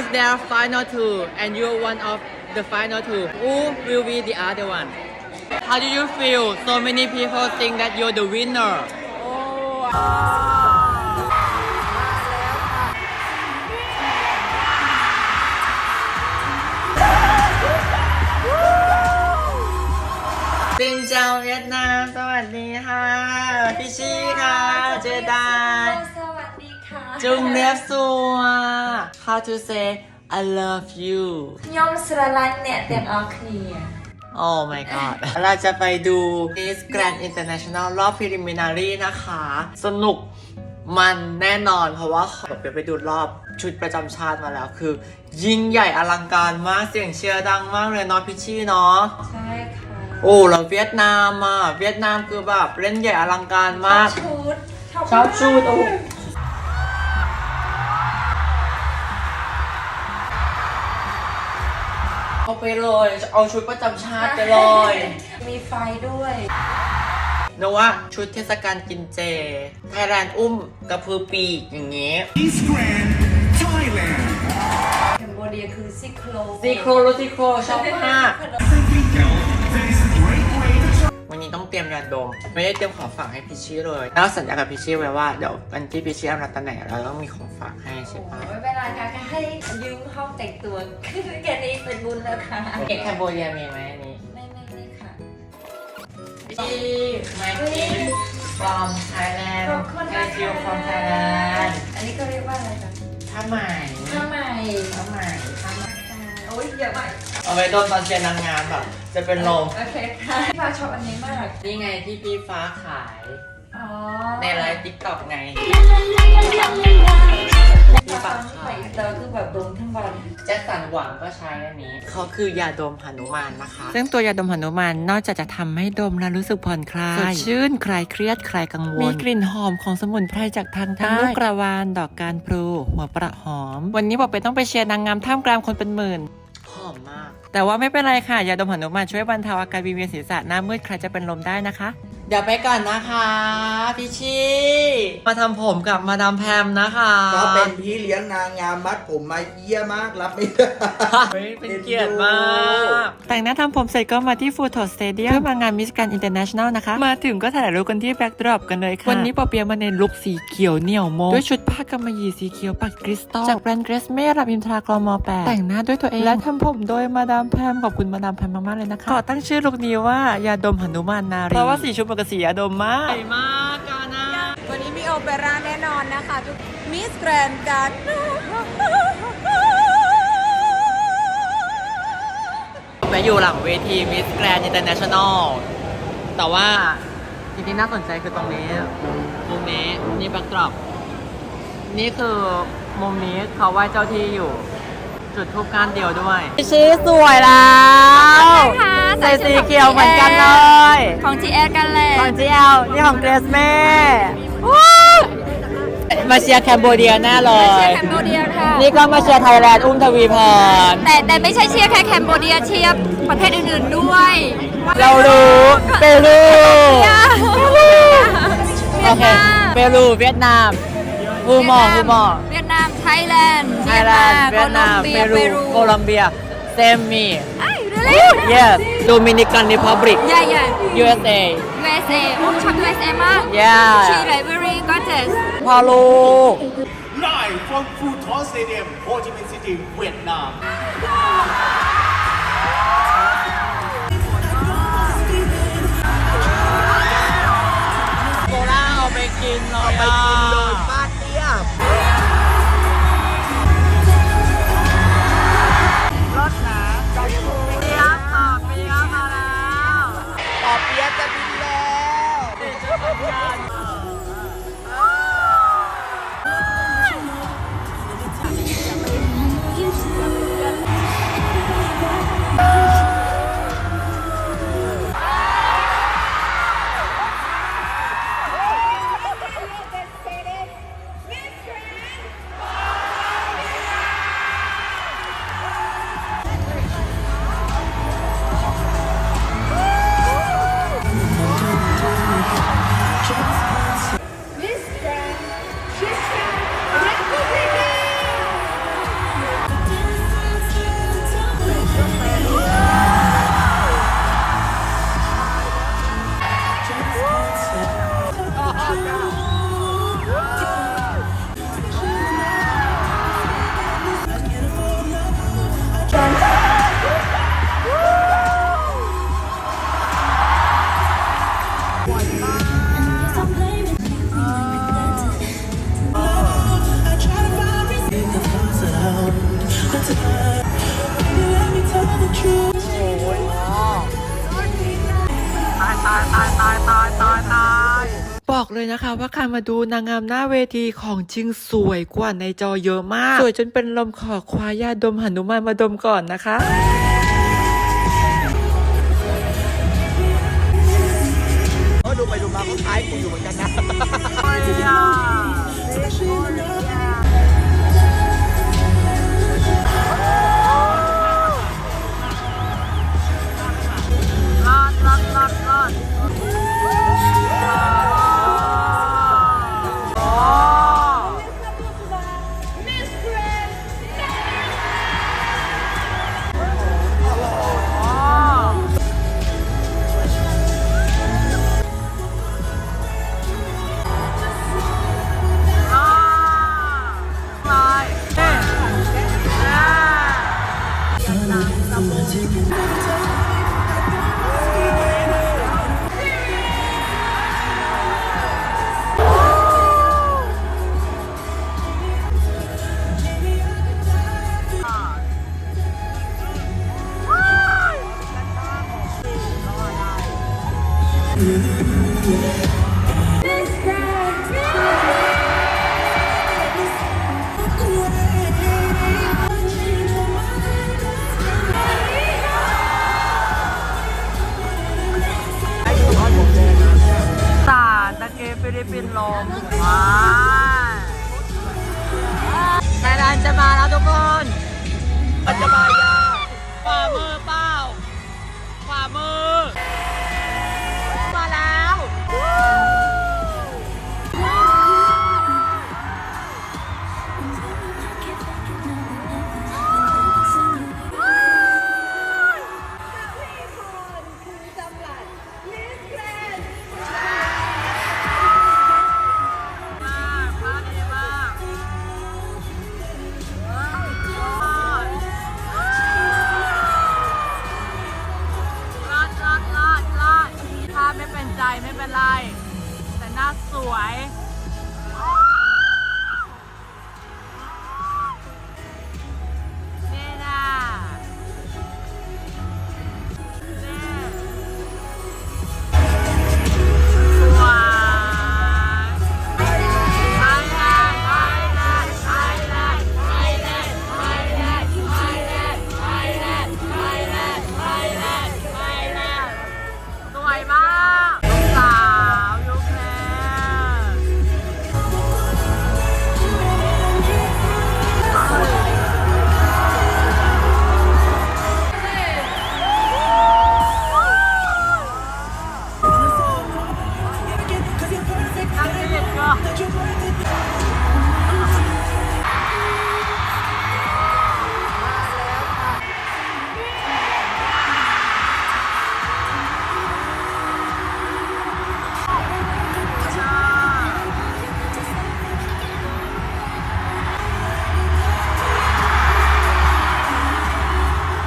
if there are final two and you're one of the final two who will be the other one how do you feel so many people think that you're the winner ซินเจ้าเวียดนาม สวัสดีค่ะ พี่ชี่ค่ะ เจไดา สวัสดีค่ะ จุงเนียบซัว how to say I love you ยอมสระลันเนี่ยเต็มออกเนีย Oh my god เราจะไปดู Miss Grand International รอบ preliminary นะคะ สนุกมันแน่นอนเพราะว่าเดี๋ยวไปดูรอบชุดประจำชาติมาแล้วคือ ยิ่งใหญ่อลังการมากเสียงเชียร์ดังมากเลยเนาะพี่ชี่เนาะใช่ค่ะ โอ้แล้วเวียดนามอะเวียดนามคือแบบเล่นใหญ่อลังการมากชุดชอบชุดโอ้ ไปเลย เอาชุดประจำชาติไปเลย มีไฟด้วยนึกว่าชุดเทศกาลกินเจ ไทยแลนด์อุ้มกระพือปีกอย่างเงี้ย East Grand, Thailand. แคนโบเดียคือซิโคร ซีโครโรซิโครชอบมาก Simply know that is นนี้ต้องเตรียมยาดม ไม่ได้เตรียมของฝากให้พิชชี่เลย แล้วสัญญากับพิชชี่ไว้ว่าเดี๋ยววันที่พิชชี่เอานัดตำแหน่งเราต้องมีของฝากให้ใช่ปะไม่เป็นไรค่ะแค่ให้ยืมห้องแต่งตัวแค่นี้เป็นบุญแล้วค่ะเอกแคมโบเดียมีไหมอันนี้ไม่ไม่ไม่ค่ะที่มากิน from Thailand ขอบคุณนะ Thank you คะ from Thailand อันนี้ก็เรียกว่าอะไรคะผ้าไหมผ้าไหมผ้าไหมผ้าไหมโอ้ยเยอะมากเอาไว้โดนตอนเชียร์นางงามแบบ จะเป็นลมโอเคค่ะพี่ฟ้าชอบอันนี้มาก นี่ไงที่พี่ฟ้าขาย อ๋อในไลฟ์ติ๊กต็อกไง พี่ฟ้าใส่เตอร์คือแบบดมทั้งวันแจ็คสันหวังก็ใช้อันนี้ เขาคือยาดมหนุมานนะคะ ซึ่งตัวยาดมหนุมานนอกจากจะทำให้ดมแล้วรู้สึกผ่อนคลายสดชื่นคลายเครียดคลายกังวล มีกลิ่นหอมของสมุนไพรจากทางใต้ลูกกระวานดอกการพลูหัวประหอม วันนี้บอกไปต้องไปเชียร์นางงามท่ามกลางคนเป็นหมื่นหอมมาก แต่ว่าไม่เป็นไรค่ะ ยาดมหนุมานช่วยบรรเทาอาการวิงเวียนศีรษะหน้ามืดใครจะเป็นลมได้นะคะ เดี๋ยวไปก่อนนะคะ พี่ชี มาทำผมกับมาดามแพมนะคะก็เป็นพี่เลี้ยงนางงามมัดผมมาเยี่ยมากรับไม่ได้เฮ้ยเป็นเกียรติมาก แต่งหน้าทำผมเสร็จก็มาที่ฟูทอสเตเดียมเพื่อมางานมิส r ันอินเตอร์เนชั่นแนลนะคะ มาถึงก็ถ่ายรูปกันที่แบ็กดรอปกันเลยค่ะ วันนี้ปอเปียมาในลุคสีเขียวเหนียวโมด้วยชุดผ้ากำมะหยี่สีเขียวปัดคริสตัลจากแบรนด์เกรสเม่รับอินทรากรมแปดแต่งหน้าด้วยตัวเองและทำผมโดยมาดามแพมขอบคุณมาดามแพมมากๆเลยนะคะขอตั้งชื่อลุคนี้ว่ายาดมหนุมานนารีเพราะว่าสีชุดมันกับสียาดมมากใหญ่มาก เปร่าแน่นอนนะคะ ทุกมิสแกรนกันมาอยู่หลังเวที Miss Grand International แต่ว่าจริงๆน่าสนใจคือตรงนี้ มุมนี้นี่บักดรอปนี่คือมุมนี้เขาไหว้เจ้าที่อยู่ จุดทูปก้านเดียวด้วยชีสวยแล้วใส่สีเขียวเหมือนกันเลย ของ GS กันเลยของ GL นี่ของเกรสเม่ มาเชียร์แคนโบเดียแน่เลเชียย ร์แคนโบเดียค่ะ นี่ก็มาเชียร์ไทยแลนด์อุ้มทวีพร แต่แต่ไม่ใช่เชียร์แค่แคนโบเดียเชียร์ประเทศอื่นๆด้วยเรารู้เปรูโอเคเปรูเวียดนามฮูมอร์ฮูมอร์เวียดนามไทยแลนด์ไทยแลนด์เวียดนามเปรูโคลัมเบียเซมี ไอ้ really yes Dominican Republic yeah yeah USA USA ผมชอบ USA มาก yeah she like very gorgeous พอลูก Live from Phu Thon Stadium, Ho Chi Minh City, Vietnam. โคล่าเอาไปกินเลยไปอะกินเลยป้าเทียบรถนะเปียกอะเปียกมาแล้วปอเปียะจะบินแล้ว เเลยนะคะว่าการมาดูนางงามหน้าเวทีของจริงสวยกว่าในจอเยอะมาก สวยจนเป็นลมขอคว้ายาดมหนุมานมาดมก่อนนะคะก็ดูไปดูมาเขาท้ายกูอยู่เหมือนกันนะ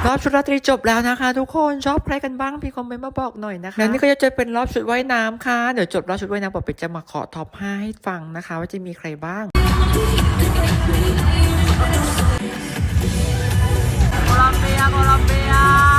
รอบชุดราตรีจบแล้วนะคะ ทุกคนชอบใครกันบ้างพี่คอมเมนต์มาบอกหน่อยนะคะแล้วนี่ก็จะเจอเป็นรอบชุดว่ายน้ำค่ะ เดี๋ยวจบรอบชุดว่ายน้ำปอเป็ดจะมาขอท็อป5ให้ฟังนะคะ ว่าจะมีใครบ้างโคลัมเบียโคลัมเบีย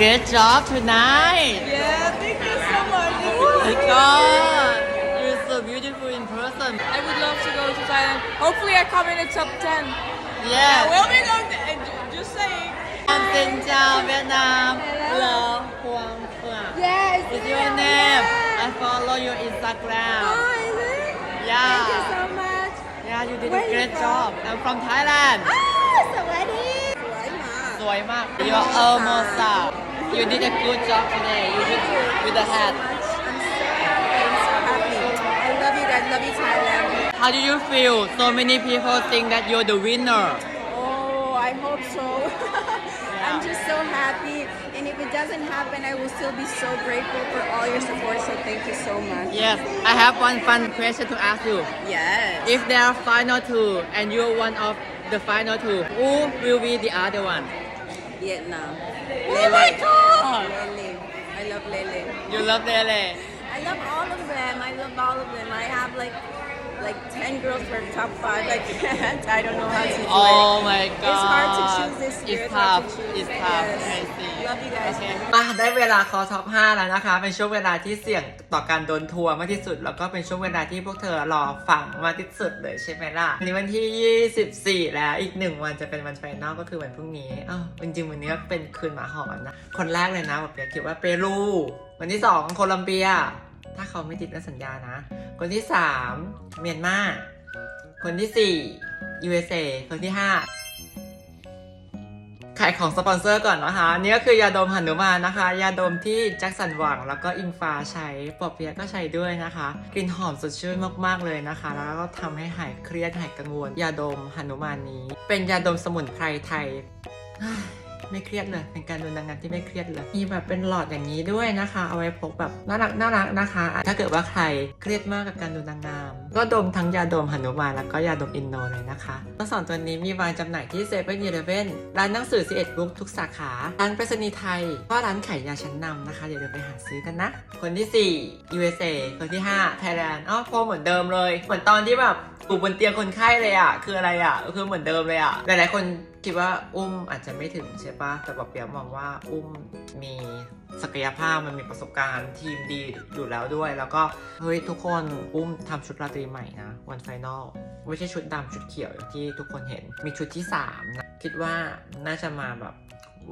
great job tonight Yeah, thank you so much. Oh my god you're so beautiful in person I would love to go to Thailand. Hopefully, I come in the top 10. yeah Will we go? To, just saying. xin chào Việt Nam hello Huang Phượng Yes. What's your name I follow your Instagram Oh, is it? Yeah. Thank you so much. Yeah you did Where a you great from? job I'm from Thailand Ah, sawadi. Sawadi. สวยมาก You're almost up You did a good job today You did with the hat I'm so happy. I'm so happy. I love you guys. Love you, Thailand. How do you feel So many people think that you're the winner Oh, I hope so. I'm just so happy. And if it doesn't happen, I will still be so grateful for all your support. So thank you so much. Yes I have one fun question to ask you Yes. If there are final two and you're one of the final two who will be the other one Vietnam. Oh my god oh, Lele. I love Lele. You love Lele I love all of them. I love all of them. I have like like 10 girls for top five. I can't. I don't know how to do Oh it. my god It's hard to choose this year. It's It's hard tough to choose. It's tough Yes. I see Love you guys. มาได้เวลาคอท็อป 5 แล้วนะคะ เป็นช่วงเวลาที่เสี่ยงต่อการโดนทัวร์มากที่สุด แล้วก็เป็นช่วงเวลาที่พวกเธอรอฟังมากที่สุดเลยใช่ไหมล่ะวันนี้วันที่ 24 แล้วอีกหนึ่งวันจะเป็นวันไฟนอลก็คือวันพรุ่งนี้อ้าวจริงๆวันนี้ก็เป็นคืนหมาหอนนะคนแรกเลยนะแบบเปียกคิดว่าเปรูวันที่ 2 โคลัมเบีย ถ้าเขาไม่ติดเรื่องสัญญานะ คนที่3เมียนมาคนที่4 USA คนที่5ขายของสปอนเซอร์ก่อนนะคะนี่ก็คือยาดมหันุมานนะคะ ยาดมที่แจ็คสันหวังแล้วก็อิงฟ้าใช้ปอบเปียก็ใช้ด้วยนะคะ กลิ่นหอมสดชื่นมากๆเลยนะคะ แล้วก็ทำให้หายเครียดหายกังวล ยาดมหันุมานนี้ เป็นยาดมสมุนไพรไทย ไม่เครียดเลยเป็นการดูนางงามที่ไม่เครียดเลยมีแบบเป็นหลอดอย่างนี้ด้วยนะคะ เอาไว้พกแบบน่ารักน่ารักนะคะ ถ้าเกิดว่าใครเครียดมากกับการดูนางงามก็ดมทั้งยาดมหนุมานแล้วก็ยาดมอินโนเลยนะคะทั้งสองตัวนี้มีวางจำหน่ายที่เซเว่นอีเลฟเว่นร้านหนังสือ 11 บุ๊กทุกสาขา ร้านไปรษณีย์ไทย ก็ร้านขายยาชั้นนำนะคะอย่าลืมไปหาซื้อกันนะ คนที่ 4 USA คนที่ 5 Thailand อ๋อพอเหมือนเดิมเลย เหมือนตอนที่แบบ อยู่บนเตียงคนไข้เลยอะ คืออะไรอะ คือเหมือนเดิมเลยอะ หลายๆคนคิดว่าอุ้มอาจจะไม่ถึงใช่ปะแต่แบบเปียมองว่าอุ้มมีศักยภาพมันมีประสบการณ์ทีมดีอยู่แล้วด้วย แล้วก็ เฮ้ย ทุกคนอุ้มทำชุดราตรีใหม่นะ วันไฟนอลไม่ใช่ชุดดำชุดเขียวที่ทุกคนเห็นมีชุดที่3นะคิดว่าน่าจะมาแบบ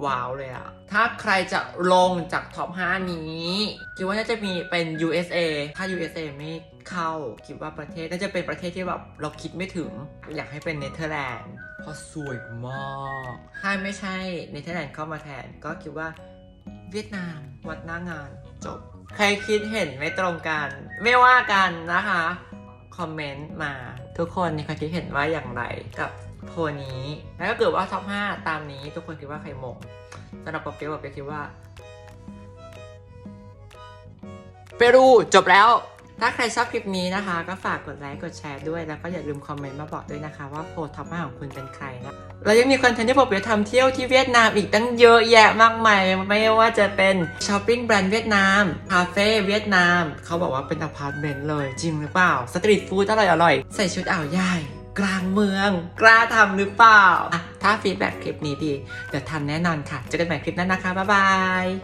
ว้าวเลยอะถ้าใครจะลงจากท็อป 5 นี้คิดว่าน่าจะมีเป็น USA ถ้า USA ไม่เข้าคิดว่าประเทศน่าจะเป็นประเทศที่แบบเราคิดไม่ถึง อยากให้เป็นเนเธอร์แลนด์เพราะสวยมาก ถ้าไม่ใช่เนเธอร์แลนด์เข้ามาแทน ก็คิดว่าเวียดนามวัดหน้างานจบ ใครคิดเห็นไม่ตรงกัน ไม่ว่ากันนะคะ คอมเมนต์มาทุกคนมีความคิดเห็นว่าอย่างไรกับ โพนี้แล้วก็เกิดว่าท็อป5ตามนี้ทุกคนคิดว่าใครมงสำหรับปอเปียวปอเปียคิดว่า เปรูจบแล้ว ถ้าใครชอบคลิปนี้นะคะ ก็ฝากกดไลค์กดแชร์ด้วยแล้วก็อย่าลืมคอมเมนต์มาบอกด้วยนะคะว่าโพลท็อป5ของคุณเป็นใครนะแล้วยังมีคอนเทนต์ที่ปอเปียวทำเที่ยวที่เวียดนามอีกตั้งเยอะแยะมากมายไม่ว่าจะเป็นช้อปปิ้งแบรนด์เวียดนามคาเฟ่เวียดนาม เขาบอกว่าเป็นอพาร์ตเมนต์เลยจริงหรือเปล่า สตรีทฟู้ดอร่อยอร่อยใส่ชุดอ่าวใหญ่ กลางเมือง กล้าทำหรือเปล่า ถ้าฟีดแบ็คลิปนี้ดี เดี๋ยวทำแน่นอนค่ะ เจอกันใหม่คลิปหน้านะคะ บ๊ายบาย